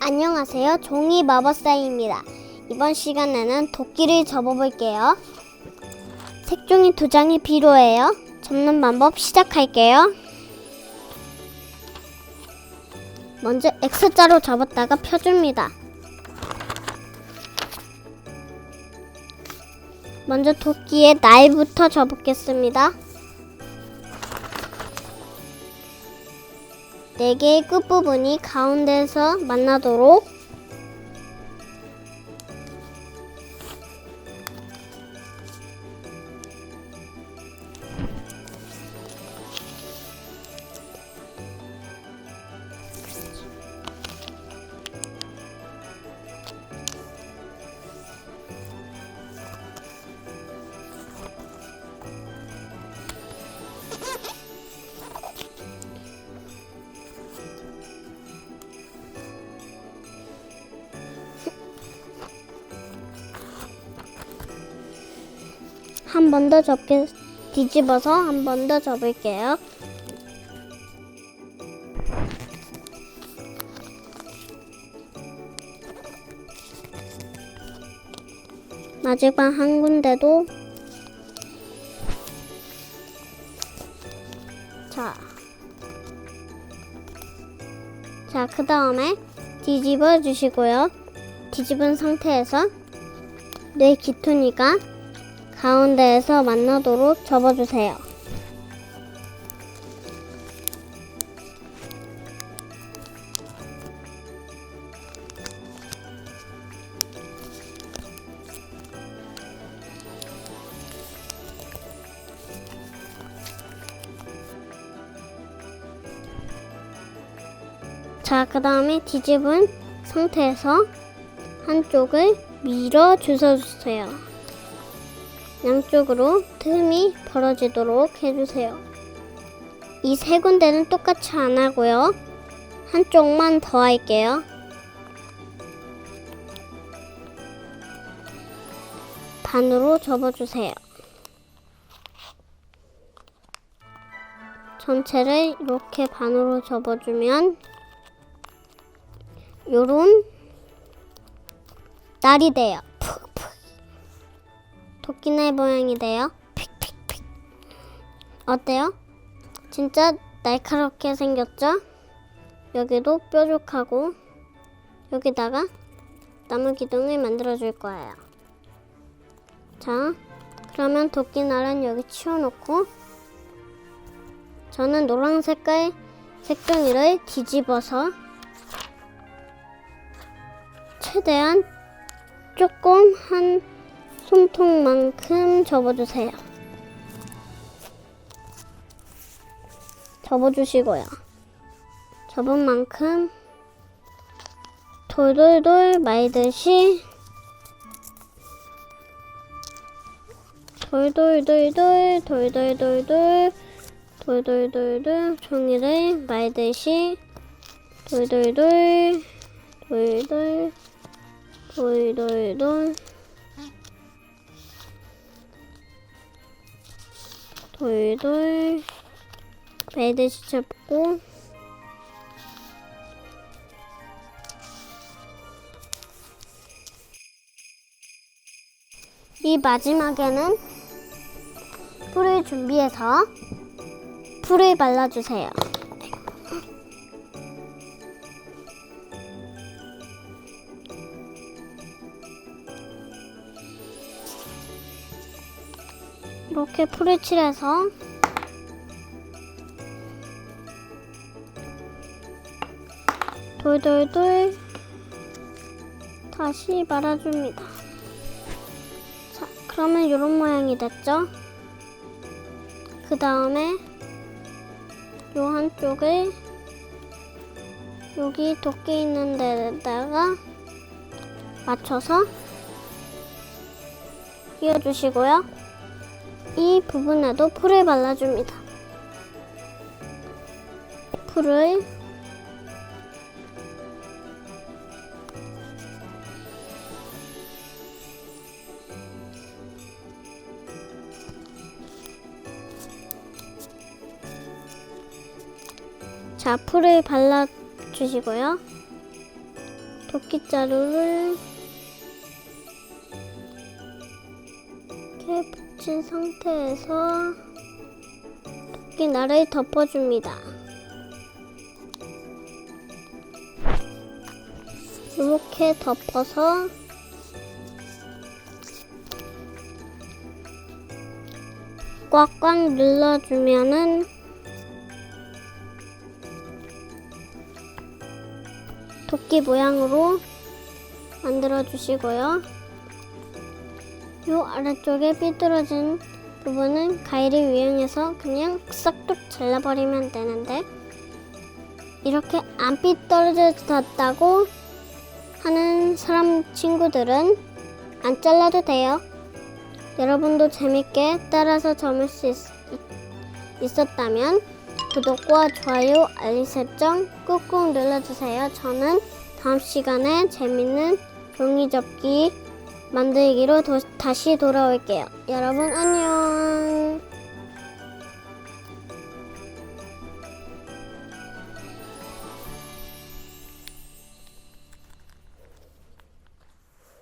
안녕하세요. 종이 마법사입니다. 이번 시간에는 도끼를 접어볼게요. 색종이 두 장이 필요해요. 접는 방법 시작할게요. 먼저 X자로 접었다가 펴줍니다. 먼저 도끼의 날부터 접겠습니다. 네 개의 끝부분이 가운데서 만나도록 한 번 더 접게 뒤집어서 한 번 더 접을게요. 마지막 한 군데도 자. 자, 그 다음에 뒤집어 주시고요. 뒤집은 상태에서 뇌 귀토니가 가운데에서 만나도록 접어주세요. 자, 그 다음에 뒤집은 상태에서 한쪽을 밀어 주워주세요. 양쪽으로 틈이 벌어지도록 해주세요. 이 세 군데는 똑같이 안 하고요. 한쪽만 더 할게요. 반으로 접어주세요. 전체를 이렇게 반으로 접어주면 요런 날이 돼요. 도끼날 모양이 돼요. 픽픽픽. 어때요? 진짜 날카롭게 생겼죠? 여기도 뾰족하고 여기다가 나무 기둥을 만들어 줄 거예요. 자, 그러면 도끼날은 여기 치워놓고 저는 노란 색깔 색종이를 뒤집어서 최대한 조금 한 손톱만큼 접어주세요. 접어주시고요. 접은 만큼 돌돌돌 말듯이 돌돌돌돌 돌돌돌돌 돌돌돌돌 종이를 말듯이 돌돌돌 돌돌 돌돌돌 돌돌 매듯이 접고 이 마지막에는 풀을 준비해서 풀을 발라주세요. 이렇게 풀을 칠해서 돌돌돌 다시 말아줍니다. 자, 그러면 이런 모양이 됐죠? 그 다음에 요 한쪽을 여기 도끼 있는 데다가 맞춰서 끼워주시고요. 이 부분에도 풀을 발라줍니다. 풀을 자, 풀을 발라주시고요. 도끼자루를 붙인 상태에서 도끼날을 덮어줍니다. 이렇게 덮어서 꽉꽉 눌러주면은 도끼 모양으로 만들어 주시고요. 요 아래쪽에 삐뚤어진 부분은 가위를 이용해서 그냥 싹둑 잘라버리면 되는데 이렇게 안 삐뚤어졌다고 하는 사람 친구들은 안 잘라도 돼요. 여러분도 재밌게 따라서 점을 수 있, 있었다면 구독과 좋아요, 알림 설정 꾹꾹 눌러주세요. 저는 다음 시간에 재밌는 종이 접기 만들기로 도- 다시 돌아올게요. 여러분 안녕.